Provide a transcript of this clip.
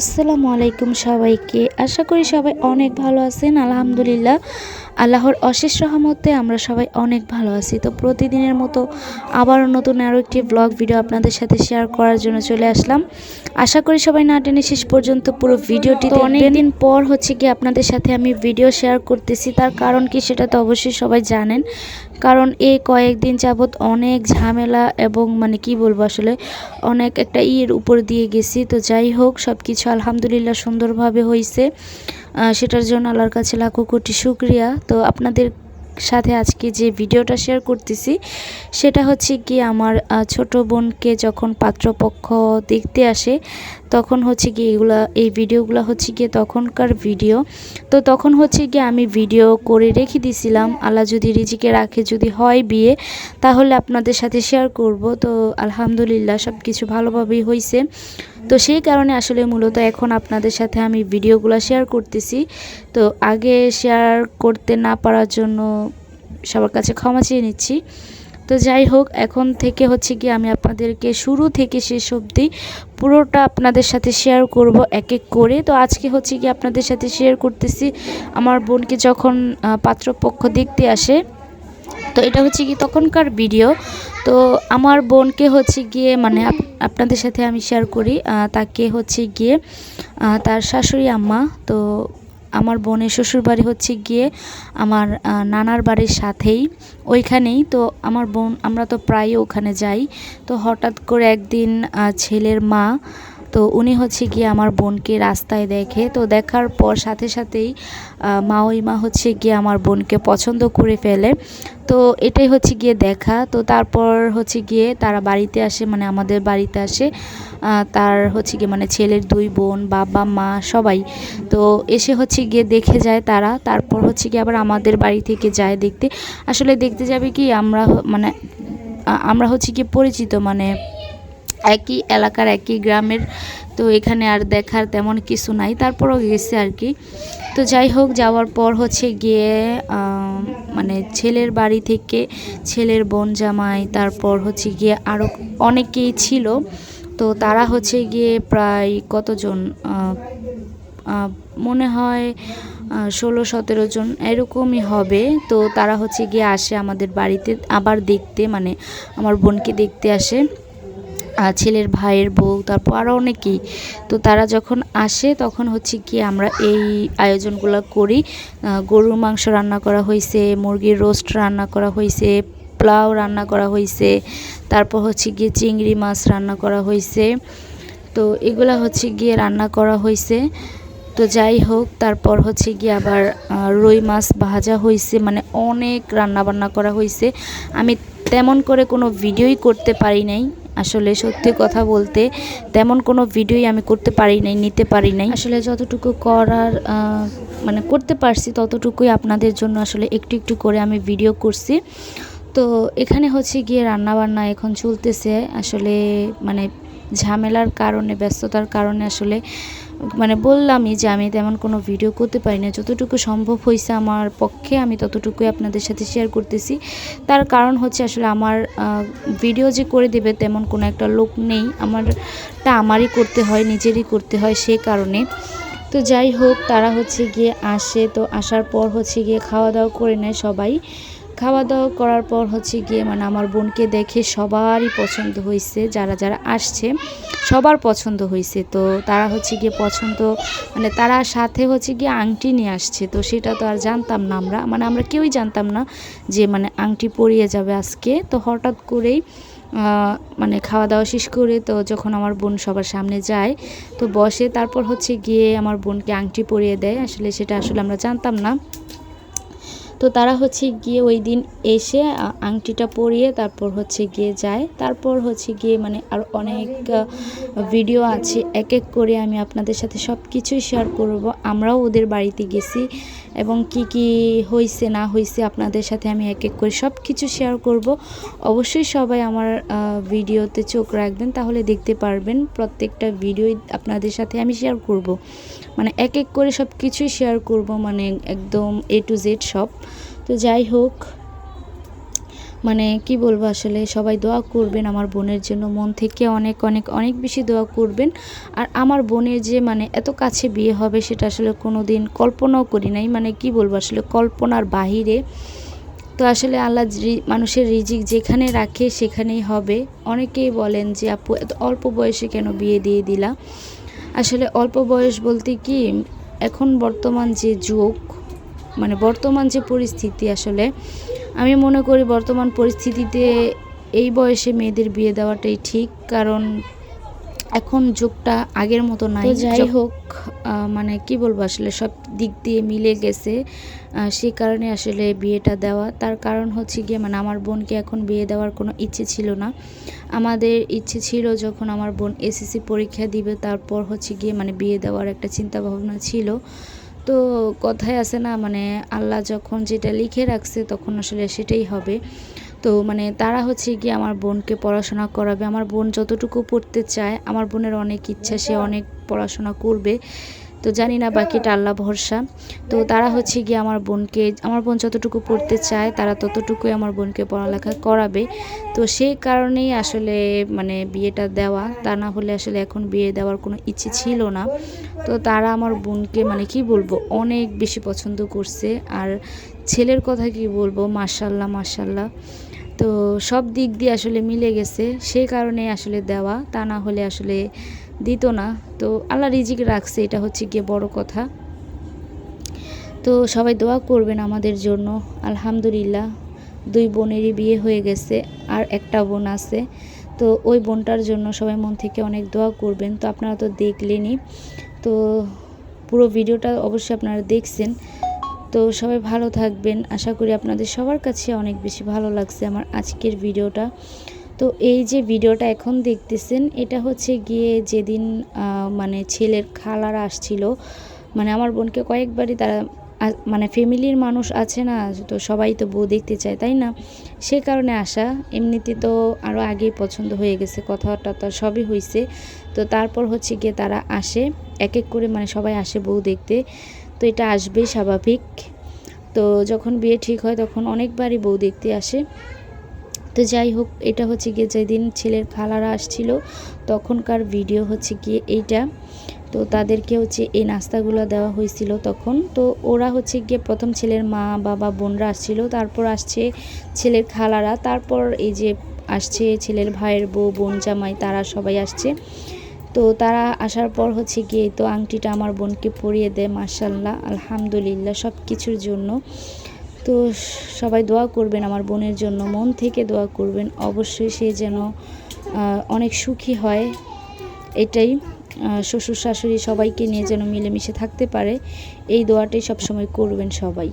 আসসালামু আলাইকুম সবাইকে। আশা করি সবাই অনেক ভালো আছেন আলহামদুলিল্লাহ। আল্লাহর অশেষ রহমতে আমরা সবাই অনেক ভালো আছি। তো প্রতিদিনের মতো আবারও নতুন আরও একটি ব্লগ ভিডিও আপনাদের সাথে শেয়ার করার জন্য চলে আসলাম। আশা করি সবাই না টেনে শেষ পর্যন্ত পুরো ভিডিওটি অনেকদিন পর হচ্ছে কি আপনাদের সাথে আমি ভিডিও শেয়ার করতেছি। তার কারণ কি সেটা তো অবশ্যই সবাই জানেন। কারণ এই কয়েকদিন যাবৎ অনেক ঝামেলা এবং মানে কি বলব আসলে, অনেক একটা ইয়ের উপর দিয়ে গেছি। তো যাই হোক সব কিছু আলহামদুলিল্লাহ সুন্দরভাবে হয়েছে সেটার জন্য আল্লাহর কাছে লাখো কোটি শুক্রিয়া। তো আপনাদের সাথে আজকে যে ভিডিওটা শেয়ার করতেছি, সেটা হচ্ছে কি আমার ছোট বোনকে যখন পাত্রপক্ষ দেখতে আসে, তখন হচ্ছে কি এগুলা, এই ভিডিওগুলো হচ্ছে গিয়ে তখনকার ভিডিও। তো তখন হচ্ছে গিয়ে আমি ভিডিও করে রেখে দিছিলাম, আল্লাহ যদি রিজিকে রাখে, যদি হয় বিয়ে, তাহলে আপনাদের সাথে শেয়ার করব। তো আলহামদুলিল্লাহ সব কিছু ভালোভাবেই হয়েছে তো সেই কারণে আসলে মূলত এখন আপনাদের সাথে আমি ভিডিওগুলো শেয়ার করতেছি। তো আগে শেয়ার করতে না পারার জন্য সবার কাছে ক্ষমা চেয়ে নিচ্ছি। তো যাই হোক, এখন থেকে হচ্ছে কি আমি আপনাদেরকে শুরু থেকে শেষ অবধি পুরোটা আপনাদের সাথে শেয়ার করব এক এক করে। তো আজকে হচ্ছে কি আপনাদের সাথে শেয়ার করতেছি আমার বোনকে যখন পাত্রপক্ষ দেখতে আসে, তো এটা হচ্ছে কি তখনকার ভিডিও তো আমার বোনকে হচ্ছে গিয়ে মানে আপনাদের সাথে আমি শেয়ার করি তাকে হচ্ছে গিয়ে তার শাশুড়ি আম্মা, তো আমার বোনের শ্বশুরবাড়ি হচ্ছে গিয়ে আমার নানার বাড়ির সাথেই, ওইখানেই, তো আমার বোন, আমরা তো প্রায় ওখানে যাই, তো হঠাৎ করে একদিন ছেলের মা তো উনি হচ্ছে গিয়ে আমার বোনকে রাস্তায় দেখে, তো দেখার পর সাথে সাথেই মা ওই মা হচ্ছে গিয়ে আমার বোনকে পছন্দ করে ফেলে। তো এটাই হচ্ছে গিয়ে দেখা, তো তারপর হচ্ছে গিয়ে তারা বাড়িতে আসে মানে আমাদের বাড়িতে আসে তার হচ্ছে গিয়ে মানে ছেলের দুই বোন, বাবা, মা, সবাই। তো এসে হচ্ছে গিয়ে দেখে যায় তারা, তারপর হচ্ছে গিয়ে আবার আমাদের বাড়ি থেকে যায় দেখতে। আসলে দেখতে যাবে কি, আমরা মানে আমরা হচ্ছে গিয়ে পরিচিত মানে একই এলাকার, একই গ্রামের। তো এখানে আর দেখার তেমন কিছু নাই। তারপরও গেছে আর কি। তো যাই হোক, যাওয়ার পর হচ্ছে গিয়ে মানে ছেলের বাড়ি থেকে ছেলের বোন জামাই, তারপর হচ্ছে গিয়ে আরও অনেকেই ছিল। তো তারা হচ্ছে গিয়ে প্রায় কতজন? মনে হয় ষোলো, সতেরো জন এরকমই হবে। তো তারা হচ্ছে গিয়ে আসে আমাদের বাড়িতে, আবার দেখতে মানে আমার বোনকে দেখতে আসে। ছেলের ভাইয়ের বউ, তারপর আরও অনেকেই। তো তারা যখন আসে, তখন হচ্ছে কি আমরা এই আয়োজনগুলো করি। গরুর মাংস রান্না করা হয়েছে মুরগির রোস্ট রান্না করা হয়েছে পোলাও রান্না করা হয়েছে তারপর হচ্ছে গিয়ে চিংড়ি মাছ রান্না করা হয়েছে তো এগুলা হচ্ছে গিয়ে রান্না করা হয়েছে তো যাই হোক, তারপর হচ্ছে গিয়ে আবার রুই মাছ ভাজা হয়েছে মানে অনেক রান্না বান্না করা হয়েছে আমি তেমন করে কোনো ভিডিওই করতে পারি নাই। আসলে সত্যি কথা বলতে তেমন কোনো ভিডিওই আমি করতে পারি নাই, নিতে পারি নাই। আসলে যতটুকু করার মানে করতে পারছি ততটুকুই আপনাদের জন্য আসলে একটু একটু করে আমি ভিডিও করছি। তো এখানে হচ্ছে গিয়ে রান্নাবান্না এখন চলতেছে। আসলে মানে ঝামেলার কারণে, ব্যস্ততার কারণে আসলে মানে বললামই যে আমি তেমন কোনো ভিডিও করতে পারি না যতটুকু সম্ভব হয়েছে আমার পক্ষে, আমি ততটুকুই আপনাদের সাথে শেয়ার করতেছি। তার কারণ হচ্ছে আসলে আমার ভিডিও যে করে দেবে তেমন কোনো একটা লোক নেই। আমারটা আমারই করতে হয়, নিজেরই করতে হয় সে কারণে। তো যাই হোক, তারা হচ্ছে গিয়ে আসে। তো আসার পর হচ্ছে গিয়ে খাওয়া দাওয়া করে নেয় সবাই। খাওয়া দাওয়া করার পর হচ্ছে গিয়ে মানে আমার বোনকে দেখে সবারই পছন্দ হয়েছে যারা যারা আসছে, সবার পছন্দ হয়েছে তো তারা হচ্ছে গিয়ে পছন্দ মানে তারা সাথে হচ্ছে গিয়ে আংটি নিয়ে আসছে। তো সেটা তো আর জানতাম না আমরা। মানে আমরা কেউই জানতাম না যে মানে আংটি পরিয়ে যাবে আজকে। তো হঠাৎ করেই মানে খাওয়া দাওয়া শেষ করে তো যখন আমার বোন সবার সামনে যায়, তো বসে তারপর হচ্ছে গিয়ে আমার বোনকে আংটি পরিয়ে দেয়। আসলে সেটা আসলে আমরা জানতাম না। তো তারা হচ্ছে গিয়ে ওই দিন এসে আংটিটা পরিয়ে তারপর হচ্ছে গিয়ে যায়। তারপর হচ্ছে গিয়ে মানে আর অনেক ভিডিও আছে এক এক করে আমি আপনাদের সাথে সব কিছুই শেয়ার করব। আমরাও ওদের বাড়িতে গেছি এবং কি কি হয়েছে না হয়েছে আপনাদের সাথে আমি এক এক করে সব কিছু শেয়ার করব। অবশ্যই সবাই আমার ভিডিওতে চোখ রাখবেন, তাহলে দেখতে পারবেন প্রত্যেকটা ভিডিওই আপনাদের সাথে আমি শেয়ার করব। মানে এক এক করে সব কিছুই শেয়ার করব মানে একদম এ টু জেড সব। তো যাই হোক মানে কি বলব আসলে, সবাই দোয়া করবেন আমার বোনের জন্য। মন থেকে অনেক অনেক অনেক বেশি দোয়া করবেন। আর আমার বোনের যে মানে এত কাছে বিয়ে হবে সেটা আসলে কোনো দিন কল্পনাও করি নাই। মানে কি বলব আসলে, কল্পনার বাহিরে। তো আসলে আল্লাহ মানুষের রিজিক যেখানে রাখে সেখানেই হবে। অনেকেই বলেন যে, আপু, এত অল্প বয়সে কেন বিয়ে দিয়ে দিলা? আসলে অল্প বয়স বলতে কি, এখন বর্তমান যে যুগ মানে বর্তমান যে পরিস্থিতি আসলে আমি মনে করি বর্তমান পরিস্থিতিতে এই বয়সে মেয়েদের বিয়ে দেওয়াটাই ঠিক কারণ এখন যুগটা আগের মতো নাই। যাই হোক মানে কি বলব আসলে সব দিক দিয়ে মিলে গেছে সেই কারণে আসলে বিয়েটা দেওয়া। তার কারণ হচ্ছে গিয়ে মানে আমার বোনকে এখন বিয়ে দেওয়ার কোনো ইচ্ছে ছিল না। আমাদের ইচ্ছে ছিল যখন আমার বোন এসএসসি পরীক্ষা দিবে তারপর হচ্ছে গিয়ে মানে বিয়ে দেওয়ার একটা চিন্তা ভাবনা ছিল। তো কথায় আছে না মানে আল্লাহ যখন যেটা লিখে রাখছে তখন আসলে সেটাই হবে। তো মানে তারা হচ্ছে গিয়ে আমার বোনকে পড়াশোনা করাবে। আমার বোন যতটুকু পড়তে চায়, আমার বোনের অনেক ইচ্ছা, সে অনেক পড়াশোনা করবে। তো জানি না বাকিটা আল্লাহ ভরসা। তো তারা হচ্ছে গিয়ে আমার বোনকে আমার বোন যতটুকু পড়তে চায় তারা ততটুকুই আমার বোনকে পড়ালেখা করাবে। তো সেই কারণেই আসলে মানে বিয়েটা দেওয়া তা না হলে আসলে এখন বিয়ে দেওয়ার কোনো ইচ্ছে ছিল না। তো তারা আমার বোনকে মানে কি বলব অনেক বেশি পছন্দ করছে। আর ছেলের কথা কি বলব মার্শাল্লাহ মার্শাল্লাহ তো সব দিক দিয়ে আসলে মিলে গেছে। সেই কারণে আসলে দেওয়া তা না হলে আসলে দিত না। তো আল্লাহ রিজিক রাখছে, এটা হচ্ছে গিয়ে বড় কথা। তো সবাই দোয়া করবেন আমাদের জন্য। আলহামদুলিল্লাহ, দুই বোনেরই বিয়ে হয়ে গেছে, আর একটা বোন আছে। তো ওই বোনটার জন্য সবাই মন থেকে অনেক দোয়া করবেন। তো আপনারা তো দেখলেনই। তো পুরো ভিডিওটা অবশ্যই আপনারা দেখছেন। তো সবাই ভালো থাকবেন। আশা করি আপনাদের সবার কাছে অনেক বেশি ভালো লাগছে আমার আজকের ভিডিওটা। তো এই যে ভিডিওটা এখন দেখতেছেন, এটা হচ্ছে গিয়ে যেদিন মানে ছেলের খালারা আসছিল মানে আমার বোনকে কয়েকবারই তারা মানে ফ্যামিলির মানুষ আছে না, তো সবাই তো বউ দেখতে চায়, তাই না? সে কারণে আসা, এমনিতে তো আরও আগেই পছন্দ হয়ে গেছে, কথাটা তো সবই হয়েছে তো তারপর হচ্ছে গিয়ে তারা আসে এক এক করে মানে সবাই আসে বউ দেখতে, তো এটা আসবেই স্বাভাবিক। তো যখন বিয়ে ঠিক হয়, তখন অনেকবারই বউ দেখতে আসে। তো যাই হোক, এটা হচ্ছে গিয়ে যেদিন ছেলের খালারা আসছিল, তখনকার ভিডিও হচ্ছে গিয়ে এইটা। তো তাদেরকে হচ্ছে এই নাস্তাগুলো দেওয়া হয়েছিল তখন। তো ওরা হচ্ছে গিয়ে প্রথম ছেলের মা, বাবা, বোনরা আসছিল, তারপর আসছে ছেলের খালারা, তারপর এই যে আসছে ছেলের ভাইয়ের বউ, বোন, জামাই, তারা সবাই আসছে। তো তারা আসার পর হচ্ছে গিয়ে তো আংটিটা আমার বোনকে পরিয়ে দেয় মার্শাল্লাহ আলহামদুলিল্লাহ সব কিছুর জন্য। তো সবাই দোয়া করবেন আমার বোনের জন্য, মন থেকে দোয়া করবেন। অবশ্যই সে যেন অনেক সুখী হয়। এটাই শ্বশুর শাশুড়ি সবাইকে নিয়ে যেন মিলেমিশে থাকতে পারে। এই দোয়াটাই সবসময় করবেন সবাই।